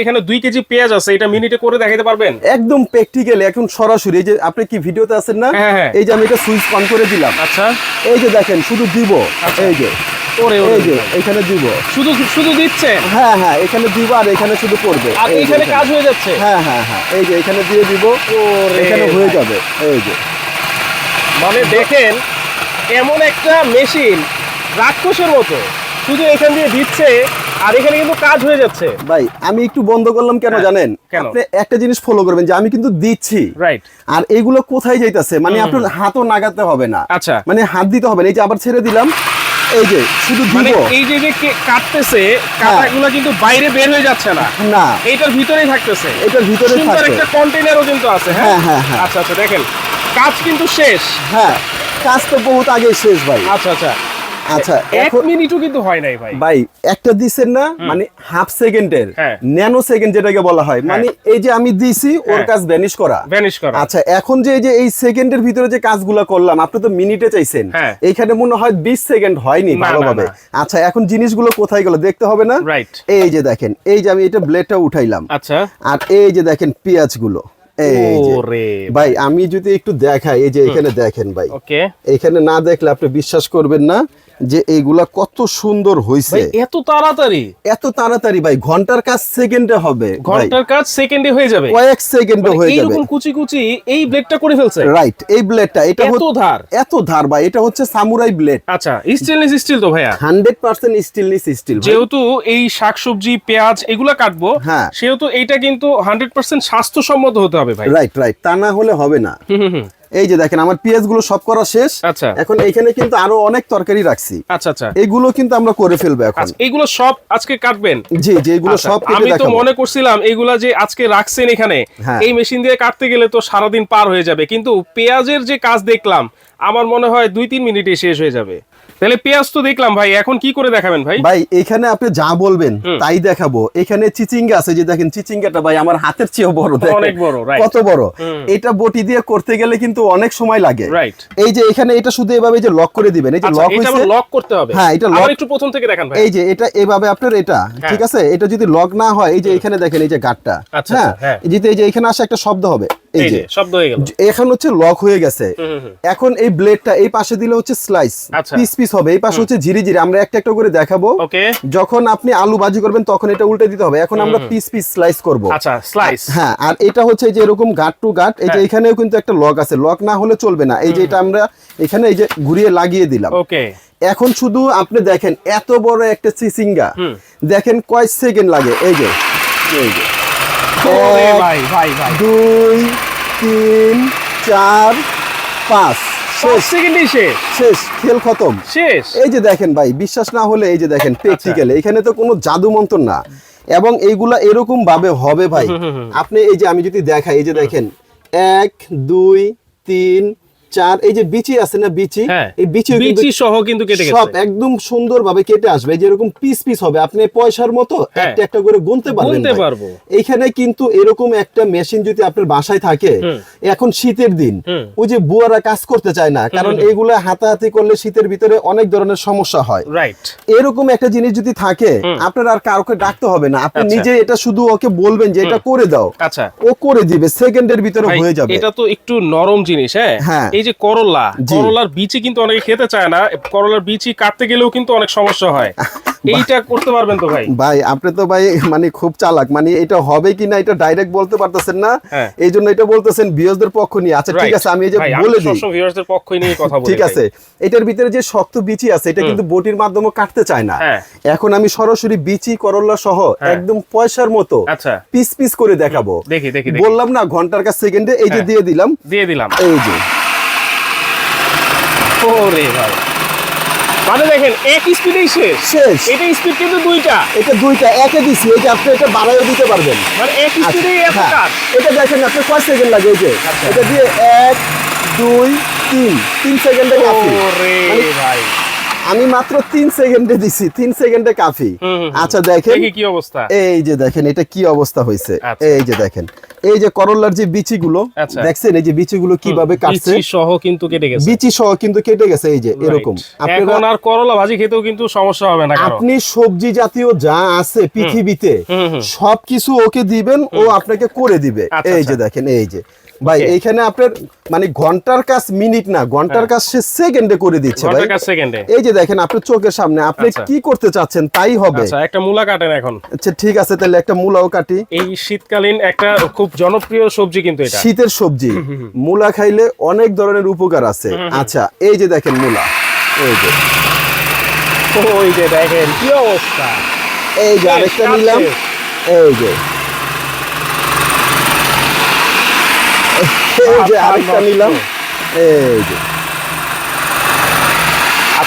এখানে দুই কেজি পেঁয়াজ আছে এটা মিনিটে করে দেখাতে পারবেন? একদম প্র্যাকটিক্যাল এখন সরাসরি এই যে আপনি কি ভিডিওতে আছেন না? হ্যাঁ, হ্যাঁ। এই যে আমি এটা সুইচ অন করে দিলাম। আচ্ছা। এই যে দেখেন শুধু দিব। আচ্ছা। এই যে। ওরে ওরে। এই যে এখানে দিব। শুধু শুধু দিচ্ছে? হ্যাঁ হ্যাঁ এখানে দিব আর এখানে শুধু পড়বে আর এখানে এখানে। কাজ হয়ে যাচ্ছে? হ্যাঁ হ্যাঁ হ্যাঁ এই যে এখানে দিয়ে দিব। ওরে। এখানে হয়ে যাবে। এই যে। মানে দেখেন এমন একটা মেশিন রাক্ষসের মতো। শুধু এখান দিয়ে দিচ্ছে আর এখানে কিন্তু কাজ হয়ে যাচ্ছে। ভাই আমি একটু বন্ধ করলাম কেন হ্যাঁ, জানেন? আপনি একটা জিনিস ফলো করবেন যে আমি কিন্তু দিচ্ছি। রাইট আর এগুলো কোথায় যাইতেছে? মানে আপনার হাতও নাগাতে হবে না। আচ্ছা। মানে হাত দিতে হবে না। এই যে আবার ছেড়ে দিলাম। এই যে শুধু মানে দিব। এই যে যে কাটতেছে কাটাগুলো কিন্তু বাইরে বের হয়ে যাচ্ছে না। না। এইটার ভিতরেই থাকতেছে। এটার ভিতরে থাকবে। একটা কন্টেনারও কিন্তু আছে হ্যাঁ? হ্যাঁ, হ্যাঁ, হ্যাঁ। আচ্ছা আচ্ছা দেখেন। কাজ কিন্তু শেষ। হ্যাঁ কাজ তো বহুত আগে শেষ ভাই। আচ্ছা আচ্ছা। আচ্ছা এক এখন মিনিটও কিন্তু হয় নাই ভাই। ভাই একটা দিছেন না মানে হাফ সেকেন্ডের হ্যাঁ। ন্যানো সেকেন্ড যেটাকে বলা হয় মানে এই যে আমি দিছি ওর হ্যাঁ। কাজ ভ্যানিশ করা। ভ্যানিশ করা। আচ্ছা এখন যে এই যে এই সেকেন্ডের ভিতরে যে কাজগুলো করলাম আপনি তো মিনিটে চাইছেন। হ্যাঁ। এইখানে মনে হয় বিশ সেকেন্ড হয়নি ভালোভাবে। আচ্ছা এখন জিনিসগুলো কোথায় গেল দেখতে হবে না? রাইট এই যে দেখেন এই যে আমি এটা ব্লেডটা উঠাইলাম। আচ্ছা। আর এই যে দেখেন পেঁয়াজগুলো। ভাই। আমি যদি একটু দেখাই এই যে এখানে দেখেন ভাই। এখানে না দেখলে আপনি বিশ্বাস করবেন না। যে এইগুলা কত সুন্দর হয়েছে এত তাড়াতাড়ি? এত তাড়াতাড়ি ভাই ঘণ্টার কাজ সেকেন্ডে হবে ঘণ্টার কাজ সেকেন্ডে হয়ে যাবে। কয়েক সেকেন্ডে মানে হয়ে যাবে। এইরকম কুচি কুচি এই ব্লেডটা করে ফেলছে? রাইট এই ব্লেডটা এটা এত ধার? এত ধার ভাই এটা হচ্ছে সামুরাই ব্লেড আচ্ছা স্টেনলেস স্টিল তো ভাইয়া। হান্ড্রেড পার্সেন্ট স্টিলনেস স্টিল যেহেতু এই শাকসবজি পেঁয়াজ এগুলা কাটবো হ্যাঁ। সেহেতু এটা কিন্তু হান্ড্রেড পার্সেন্ট স্বাস্থ্যসম্মত হতে হবে ভাই। রাইট রাইট তা না হলে হবে না। হুম, হুম। এই যে দেখেন আমার পেঁয়াজগুলো সব করা শেষ। আচ্ছা। এখন এখানে কিন্তু আরও অনেক তরকারি রাখছি। আচ্ছা আচ্ছা। এগুলো কিন্তু আমরা করে ফেলব এখন। আচ্ছা এগুলো সব আজকে কাটবেন? জি জি এগুলো আচ্ছা, সব আমি তো মনে করছিলাম এগুলো যে আজকে রাখছেন এখানে হ্যাঁ। এই মেশিন দিয়ে কাটতে গেলে তো সারাদিন পার হয়ে যাবে। কিন্তু পেঁয়াজের যে কাজ দেখলাম আমার মনে হয় দুই তিন মিনিটে শেষ হয়ে যাবে। তাহলে পেঁয়াজ তো দেখলাম ভাই এখন কি করে দেখাবেন ভাই? ভাই এখানে আপনি যা বলবেন তাই দেখাবো। এখানে চিচিঙ্গা আছে যে দেখেন চিচিঙ্গাটা ভাই আমার হাতের চেয়েও বড় দেখেন। অনেক বড়. কত বড়। এটা বটি দিয়ে করতে গেলে কিন্তু অনেক সময় লাগে। এই যে এখানে এটা শুধু এভাবে যে লক করে দিবেন এই যে আচ্ছা লক এটা লক করতে হবে। হ্যাঁ, এটা lock- একটু প্রথম থেকে দেখান ভাই। এই যে এটা এভাবে আপনার এটা ঠিক আছে? এটা যদি লক না হয় এই যে এখানে দেখেন এই যে গাটটা। আচ্ছা, হ্যাঁ? হ্যাঁ। এই যে এই যে এখানে আসে একটা শব্দ হবে। এই যে শব্দ হয়ে গেল। এখন হচ্ছে লক হয়ে গেছে। এখন এই ব্লেডটা এই পাশে দিলে হচ্ছে স্লাইস। পিস পিস হবে। এই পাশে হচ্ছে ঝিরি ঝিরি আমরা একটা একটা করে দেখাবো। যখন আপনি আলু ভাজি করবেন তখন এটা উল্টে দিতে হবে। এখন আমরা পিস পিস স্লাইস করব। আচ্ছা স্লাইস হ্যাঁ আর এটা হচ্ছে যে এরকম গাট টু গাট এই যে হ্যাঁ। এখানেও কিন্তু একটা লক আছে। লক না হলে চলবে না। এই যে এটা আমরা এখানে এই যে ঘুরিয়ে লাগিয়ে দিলাম। ওকে। এখন শুধু আপনি দেখেন এত বড় একটা হুম। দেখেন কয় সেকেন্ড লাগে। এই যে এই যে। ভাই ভাই ভাই। দুই তিন চার পাঁচ। শেষ। সেকেন্ডেই শেষ। শেষ খেল খতম। শেষ। এই যে দেখেন ভাই বিশ্বাস না হলে এই যে দেখেন প্র্যাকটিক্যাল এখানে তো কোনো জাদু মন্ত্র না। এবং এইগুলা এরকম ভাবে হবে ভাই। আপনি এই যে আমি যদি দেখাই এই যে দেখেন এক দুই তিন চার এই যে বিচি আছে না বিচি? হ্যাঁ। এই বিচি বিচি সহ কিন্তু কেটে গেছে। সব একদম সুন্দর ভাবে কেটে আসবে। এই যে এরকম পিস পিস হবে আপনি পয়সার মতো হ্যাঁ। একটা একটা করে গুনতে পারবেন গুনতে পারব। এইখানে কিন্তু এরকম একটা মেশিন যদি আপনার বাসায় থাকে এখন শীতের দিন ওই যে বুয়ারা কাজ করতে চায় না কারণ এইগুলা হাতাহাতি করলে শীতের ভিতরে অনেক ধরনের সমস্যা হয়। রাইট এরকম একটা জিনিস যদি থাকে আপনার আর কাউকে ডাকতে হবে না। আপনি আচ্ছা। নিজে এটা শুধু ওকে বলবেন যে এটা করে দাও। আচ্ছা। ও করে দিবে সেকেন্ডের ভিতরে হয়ে যাবে। এটা তো একটু নরম জিনিস হ্যাঁ? হ্যাঁ। এই যে করলা করলার বিচি কিন্তু অনেকে খেতে চায় না করলার বিচি কাটতে গেলেও কিন্তু অনেক সমস্যা হয়। এইটা করতে পারবেন তো ভাই? ভাই আপনি তো ভাই মানে খুব চালাক মানে এটা হবে কিনা এটা ডাইরেক্ট বলতে পারতেছেন না। হ্যাঁ। এই জন্য এটা বলতেছেন বিয়সদের পক্ষ নিয়ে। আচ্ছা ঠিক আছে আমি এই যে বলে দিই। সবসময় ভিউয়ার্সদের পক্ষই নিয়ে কথা বলি ঠিক আছে এটার ভিতরে যে শক্ত বিচি আছে এটা কিন্তু বটির মাধ্যমে কাটতে চায় না। হ্যাঁ। এখন আমি সরাসরি বিচি করলা সহ হ্যাঁ। একদম পয়সার মতো আচ্ছা। পিস পিস করে দেখাবো। দেখি দেখি বললাম না ঘণ্টার কাছ সেকেন্ডে এই যে। দিয়ে দিলাম। দিয়ে দিলাম। এই যে। ওরে ভাই মানে দেখেন এক স্পিডেই শেষ। শেষ। এটা স্পিড কিন্তু দুইটা। এটা দুইটা একে দিছি আপনি এটা বাড়াইও দিতে পারবেন। মানে এক আচ্ছা, স্পিডেই এত হ্যাঁ। কাজ। এটা দেখেন আপনি কয় সেকেন্ড লাগে এই যে? আচ্ছা। এটা দিয়ে এক দুই তিন। তিন সেকেন্ডে কাফি। ওরে মানে ভাই। আমি মাত্র তিন সেকেন্ডে দিছি তিন সেকেন্ডে কাফি। আচ্ছা দেখেন। কি অবস্থা। এই যে দেখেন এটা কি অবস্থা হয়েছে আচ্ছা। এই যে দেখেন। এই যে করল্লার যে বিচিগুলো আচ্ছা। দেখছেন এই যে বিচিগুলো কীভাবে কাটছে? বিচি সহ কিন্তু কেটে গেছে। বিচি সহ কিন্তু কেটে গেছে এই যে এরকম। এখন আর করলা ভাজি খেতেও কিন্তু সমস্যা হবে না আপনি সবজি জাতীয় যা আছে পৃথিবীতে। সবকিছু ওকে দিবেন ও আপনাকে করে দিবে। আচ্ছা, এই যে আচ্ছা। দেখেন এই যে। ভাই এইখানে আপনার মানে ঘণ্টার কাজ মিনিট না ঘণ্টার কাজ সে সেকেন্ডে করে দিচ্ছে ভাই। ঘণ্টার কাজ সেকেন্ডে এই যে দেখেন আপনার চোখের সামনে আপনি আচ্ছা। কি করতে চাচ্ছেন তাই হবে। আচ্ছা একটা মূলা কাটেন এখন। আচ্ছা ঠিক আছে তাহলে একটা মূলাও কাটি। এই শীতকালীন একটা খুব জনপ্রিয় সবজি কিন্তু এটা। শীতের সবজি। মূলা খাইলে অনেক ধরনের উপকার আছে। আচ্ছা এই যে দেখেন মূলা। এই যে। ওই যে দেখেন কি অবস্থা। এই যে আরেকটা নিলাম। এই যে। এই যে আরেকটা। নিলাম এই যে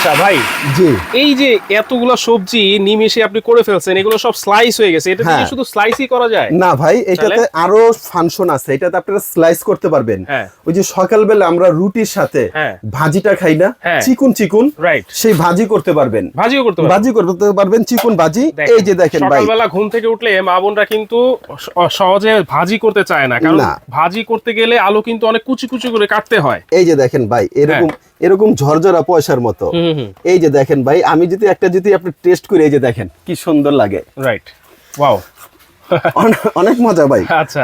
আচ্ছা ভাই জি। এই যে এতগুলা সবজি নিমেষে আপনি করে ফেলছেন এগুলো সব স্লাইস হয়ে গেছে এটা দিয়ে হ্যাঁ। শুধু স্লাইসই করা যায়? না ভাই এটাতে আরও ফাংশন আছে এটাতে আপনারা স্লাইস করতে পারবেন। হ্যাঁ। ওই যে সকালবেলা আমরা রুটির সাথে হ্যাঁ। ভাজিটা খাই না। চিকুন চিকুন রাইট সেই ভাজি করতে পারবেন। ভাজিও করতে পারবেন। ভাজি করতে পারবেন চিকুন ভাজি। এই যে দেখেন ভাই। সকালবেলা ঘুম থেকে উঠলে মা বোনরা কিন্তু সহজে ভাজি করতে চায় না কারণ ভাজি করতে গেলে আলু কিন্তু অনেক কুচি কুচি করে কাটতে হয়। এই যে দেখেন ভাই এরকম এরকম ঝরঝরা পয়সার মতো। এই যে দেখেন ভাই আমি যদি একটা যদি আপনি টেস্ট করি এই যে দেখেন কি সুন্দর লাগে। রাইট ওয়াও অনেক মজা ভাই। আচ্ছা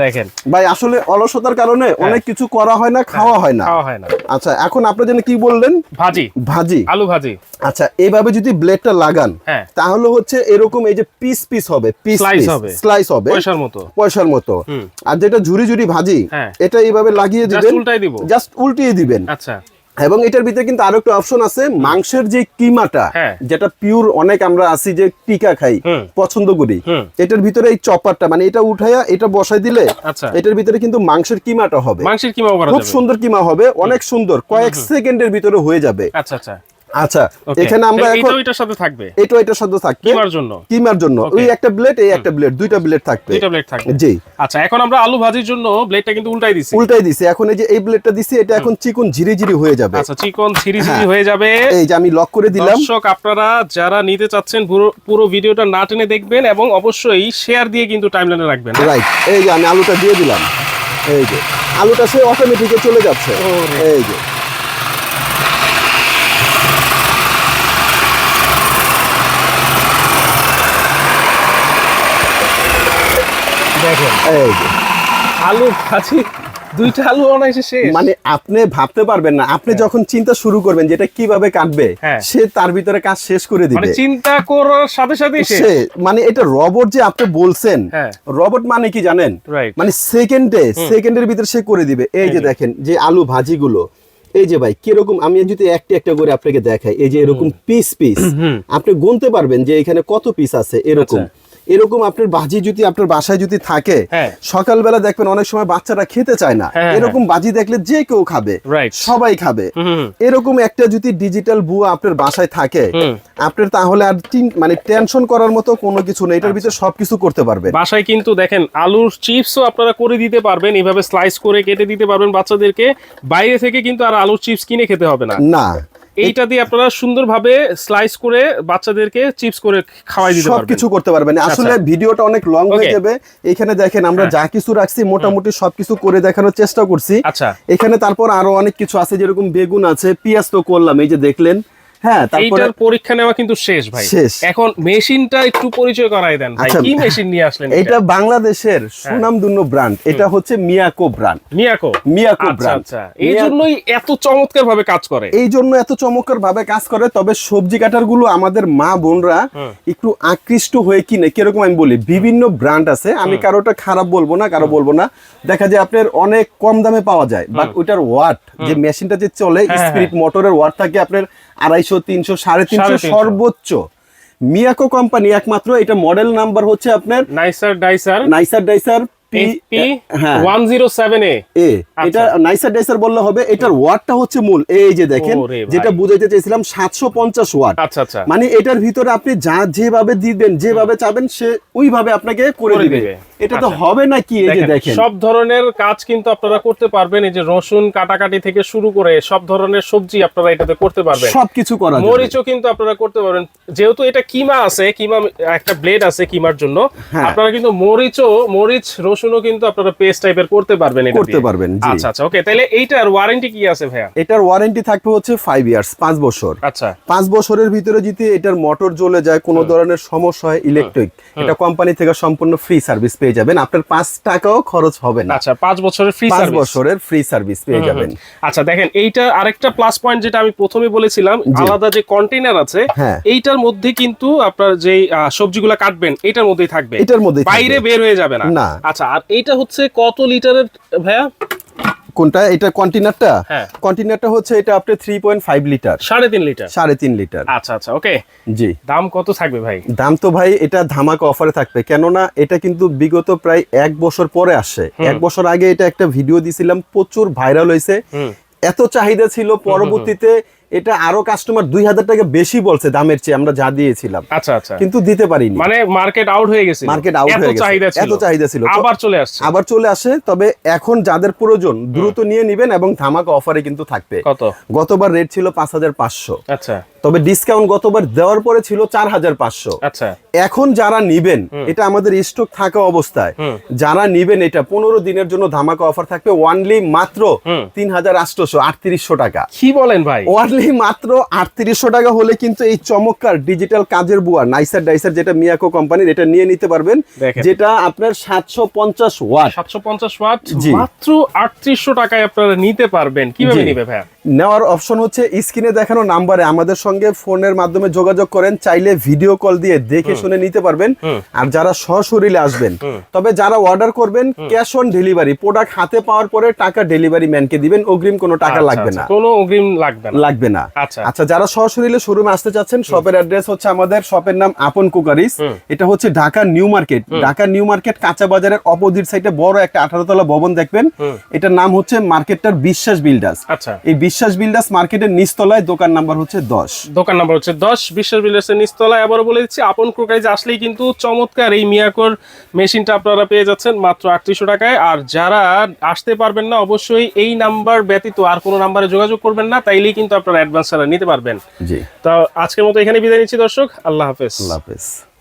দেখেন। ভাই আসলে অলসতার কারণে অনেক কিছু করা হয় না খাওয়া হয় না। খাওয়া হয় না। আচ্ছা এখন আপনি যেন কি বললেন? ভাজি। ভাজি। আলু ভাজি। আচ্ছা এইভাবে যদি ব্লেডটা লাগান হ্যাঁ। তাহলে হচ্ছে এরকম এই যে পিস পিস হবে পিস Slice হবে। স্লাইস হবে। পয়সার মতো। পয়সার মতো। আর যেটা ঝুরি ঝুরি ভাজি হ্যাঁ। এটা এইভাবে লাগিয়ে দিবেন। জাস্ট উল্টিয়ে দিবেন। আচ্ছা। এবং এটার ভিতরে কিন্তু আরও একটা অপশন আছে মাংসের যে কিমাটা হ্যাঁ। যেটা পিওর অনেক আমরা আছি যে টিকা খাই পছন্দ করি এটার ভিতরে এই চপারটা মানে এটা উঠাইয়া এটা বসাই দিলে আচ্ছা। এটার ভিতরে কিন্তু মাংসের কিমাটা হবে। মাংসের কিমা খুব সুন্দর কিমা হবে অনেক সুন্দর কয়েক সেকেন্ডের ভিতরে হয়ে যাবে। আচ্ছা আচ্ছা। আচ্ছা এখানে আমরা এখন এটার সাথে থাকবে। এটা এটার সাথে থাকবে। কিমার জন্য? কিমার জন্য। ওই একটা ব্লেড এই একটা ব্লেড দুইটা ব্লেড থাকবে। দুইটা ব্লেড থাকবে। জি। আচ্ছা এখন আমরা আলু ভাজির জন্য ব্লেডটা কিন্তু উল্টাই দিছি। উল্টাই দিছি। এখন এই যে এই ব্লেডটা দিছি এটা এখন চিকন ঝিরি ঝিরি হয়ে যাবে। আচ্ছা চিকন ছিরি হ্যাঁ। হয়ে যাবে। এই যে আমি লক করে দিলাম। দর্শক আপনারা যারা নিতে চাচ্ছেন পুরো পুরো ভিডিওটা না টেনে দেখবেন এবং অবশ্যই শেয়ার দিয়ে কিন্তু টাইমলাইনে রাখবেন। রাইট এই যে আমি আলুটা দিয়ে দিলাম। এই যে আলুটা সে অটোমেটিকে চলে যাচ্ছে। এই যে। দেখেন। এই যে। আলু ভাজি দুইটা আলু অনায়াসে শেষ। মানে আপনি ভাবতে পারবেন না আপনি যখন চিন্তা শুরু করবেন যেটা কীভাবে কাটবে হ্যাঁ। সে তার ভিতরে কাজ শেষ করে মানে দিবে চিন্তা করার সাথে সাথে সে মানে এটা রবট যে আপনি বলছেন হ্যাঁ। রবট মানে কি জানেন? মানে সেকেন্ডে সেকেন্ডের ভিতরে সে করে দিবে। এই যে দেখেন যে আলু ভাজিগুলো এই যে ভাই কীরকম আমি যদি একটা একটা করে আপনাকে দেখাই এই যে এরকম পিস পিস আপনি গুনতে পারবেন যে এখানে কত পিস আছে এরকম। আচ্ছা। এরকম আপনার বাজি যদি আপনার বাসায় যদি থাকে হ্যাঁ। সকালবেলা দেখবেন অনেক সময় বাচ্চারা খেতে চায় না। হ্যাঁ, এরকম বাজি দেখলে যে কেউ খাবে সবাই খাবে। এরকম একটা যদি ডিজিটাল বুয়া আপনার বাসায় থাকে। আপনার তাহলে আর মানে টেনশন করার মতো কোনো কিছু নেই। এটার ভিতরে সবকিছু করতে পারবেন। বাসায় কিন্তু দেখেন আলুর চিপসও আপনারা করে দিতে পারবেন। এইভাবে স্লাইস করে কেটে দিতে পারবেন বাচ্চাদেরকে। বাইরে থেকে কিন্তু আর আলুর চিপস কিনে খেতে হবে না। না। এইটা দিয়ে আপনারা সুন্দরভাবে স্লাইস করে বাচ্চাদেরকে চিপস করে খাওয়াই দিতে পারবেন। সবকিছু করতে পারবেন। আসলে আচ্ছা। ভিডিওটা অনেক লং হয়ে যাবে। এখানে দেখেন আমরা যা কিছু রাখছি মোটামুটি সবকিছু করে দেখানোর চেষ্টা করছি। আচ্ছা। এখানে তারপর আরও অনেক কিছু আছে যেরকম বেগুন আছে পেঁয়াজ তো করলাম এই যে দেখলেন। হ্যাঁ এইটার পরীক্ষা নেওয়া কিন্তু শেষ ভাই। এখন মেশিনটা একটু পরিচয় করাই দেন ভাই আচ্ছা। কি মেশিন নিয়ে আসলেন এটা বাংলাদেশের সুনামধন্য ব্র্যান্ড এটা হচ্ছে মিয়াকো ব্র্যান্ড মিয়াকো মিয়াকো ব্র্যান্ড আচ্ছা। এই জন্যই এত চমৎকার ভাবে কাজ করে। এই জন্য এত চমৎকার ভাবে কাজ করে তবে সবজি কাটারগুলো আমাদের মা বোনরা একটু আকৃষ্ট হয়ে কিনে কীরকম আমি বলি বিভিন্ন ব্র্যান্ড আছে আমি কারোটা খারাপ বলব না কারও বলব না। দেখা যায় আপনার অনেক কম দামে পাওয়া যায় বাট ওইটার ওয়াট যে মেশিনটা যে চলে হ্যাঁ, স্পিরিট মোটরের ওয়াট থাকে আপনার আড়াইশো তিনশো সাড়ে তিনশো সর্বোচ্চ। মিয়াকো কোম্পানি একমাত্র এটা মডেল নাম্বার হচ্ছে আপনার নাইসার ডাইসার নাইসার ডাইসার এটা নাইসার ডাইসার বললে হবে এটার ওয়াটটা হচ্ছে মূল। এই যে দেখেন যেটা বুঝাইতে চাইছিলাম সাতশো পঞ্চাশ ওয়াট আচ্ছা আচ্ছা। মানে এটার ভিতরে আপনি যা যেভাবে দিবেন যেভাবে চাবেন সে ওইভাবে আপনাকে করে দিবে। এটা তো আচ্ছা। হবে না কি? এই যে দেখেন, সব ধরনের কাজ কিন্তু আপনারা করতে পারবেন। এই যে রসুন কাটাকাটি থেকে শুরু করে সব ধরনের সবজি আপনারা এটাতে করতে পারবেন। সবকিছু করা যাবে। মরিচও কিন্তু আপনারা করতে পারবেন। যেহেতু এটা কিমা আছে কিমা একটা ব্লেড আছে কিমার জন্য হ্যাঁ। আপনারা কিন্তু মরিচও মরিচ রসুনও কিন্তু আপনারা পেস্ট টাইপের করতে পারবেন এটা করতে পারবেন, জি। আচ্ছা আচ্ছা ওকে তাহলে এইটার ওয়ারেন্টি কি আছে ভাইয়া? এটার ওয়ারেন্টি থাকবে হচ্ছে ফাইভ ইয়ার্স পাঁচ বছর। আচ্ছা। পাঁচ বছরের ভিতরে যদি এটার মোটর জ্বলে যায় কোনো ধরনের সমস্যা হয় ইলেকট্রিক এটা কোম্পানি থেকে সম্পূর্ণ ফ্রি সার্ভিস পেয়ে যাবেন। আপনার পাঁচ টাকাও খরচ হবে না। আচ্ছা পাঁচ বছরের ফ্রি পাঁচ বছরের ফ্রি সার্ভিস পেয়ে যাবেন। আচ্ছা দেখেন এইটা আরেকটা প্লাস পয়েন্ট যেটা আমি প্রথমে বলেছিলাম আলাদা যে কন্টেনার আছে হ্যাঁ। এইটার মধ্যে কিন্তু আপনার যে সবজিগুলো কাটবেন এটার মধ্যেই থাকবে। এটার মধ্যে বাইরে বের হয়ে যাবে না। না। আচ্ছা আর এইটা হচ্ছে কত লিটারের ভাইয়া? কোনটা? এটা কন্টেনারটা হ্যাঁ। কন্টেনারটা হচ্ছে এটা আপনার পয়েন্ট ফাইভ লিটার সাড়ে তিন লিটার সাড়ে তিন লিটার আচ্ছা আচ্ছা ওকে জি। দাম কত থাকবে ভাই? দাম তো ভাই এটা ধামাকা অফারে থাকবে। কেননা এটা কিন্তু বিগত প্রায় এক বছর পরে আসে এক বছর আগে এটা একটা ভিডিও দিছিলাম প্রচুর ভাইরাল হয়েছে এত চাহিদা ছিল পরবর্তীতে এটা আরও কাস্টমার দুই হাজার টাকা বেশি বলছে দামের চেয়ে আমরা যা দিয়েছিলাম। আচ্ছা আচ্ছা। কিন্তু দিতে পারিনি। মানে মার্কেট আউট হয়ে গেছে মার্কেট আউট হয়ে গেছে। এত চাহিদা ছিল। আবার চলে আসছে। আবার চলে আসে তবে এখন যাদের প্রয়োজন দ্রুত নিয়ে নেবেন এবং ধামাকা অফারে কিন্তু থাকবে। কত? গতবার রেট ছিল পাঁচ হাজার পাঁচশো। আচ্ছা। তবে ডিসকাউন্ট গতবার দেওয়ার পরে ছিল চার হাজার পাঁচশো। আচ্ছা। এখন যারা নিবেন এটা আমাদের স্টক থাকা অবস্থায় যারা নিবেন এটা পনেরো দিনের জন্য ধামাকা অফার থাকবে ওয়ানলি মাত্র তিন হাজার আটশোশো আটত্রিশশো টাকা। কি বলেন ভাই? ওয়ানলি মাত্র আটত্রিশশো টাকা হলে কিন্তু এই চমৎকার ডিজিটাল কাজের বুয়া নাইসার ডাইসার যেটা মিয়াকো কোম্পানির এটা নিয়ে নিতে পারবেন যেটা আপনার সাতশো পঞ্চাশ ওয়াট সাতশো পঞ্চাশ ওয়াট। মাত্র আটত্রিশশো টাকায় আপনারা নিতে পারবেন। কীভাবে নিবে ভাইয়া? নেওয়ার অপশন হচ্ছে স্ক্রিনে দেখানো নাম্বারে আমাদের সঙ্গে ফোনের মাধ্যমে যোগাযোগ করেন চাইলে ভিডিও কল দিয়ে দেখে শুনে নিতে পারবেন। আর যারা সশরীরে আসবেন তবে যারা অর্ডার করবেন ক্যাশ অন ডেলিভারি প্রোডাক্ট হাতে পাওয়ার পরে টাকা ডেলিভারি ম্যানকে দিবেন অগ্রিম কোনো টাকা আচ্ছা, লাগবে আচ্ছা, না। কোনো অগ্রিম লাগবে না। লাগবে না। আচ্ছা। আচ্ছা যারা সশরীরে শোরুমে আসতে চাচ্ছেন শপের অ্যাড্রেস হচ্ছে আমাদের শপের নাম আপন কুকারিস। এটা হচ্ছে Dhaka new market. Dhaka new market কাঁচা বাজারের অপোজিট সাইডে বড় একটা আঠারো তলা ভবন দেখবেন। এটার নাম হচ্ছে মার্কেটটার বিশ্বাস বিল্ডার্স। আচ্ছা। এই বিশ্বাস বিল্ডার্স মার্কেটের নিচতলায় দোকান নাম্বার হচ্ছে দশ। দোকান নাম্বার হচ্ছে দশ বিশ্বাস বিল্ডার্সের নিচতলায় আবারও বলে দিচ্ছি আপন ক্রোকাইজ আসলেই কিন্তু চমৎকার এই মিয়াকোর মেশিনটা আপনারা পেয়ে যাচ্ছেন মাত্র আটত্রিশশো টাকায়। আর যারা আসতে পারবেন না অবশ্যই এই নাম্বার ব্যতীত আর কোনো নাম্বারে যোগাযোগ করবেন না তাইলেই কিন্তু আপনারা অ্যাডভান্স ছাড়া নিতে পারবেন। জি। তো আজকের মতো এখানে বিদায় নিচ্ছি দর্শক আল্লাহ হাফেজ। আল্লাহ হাফেজ।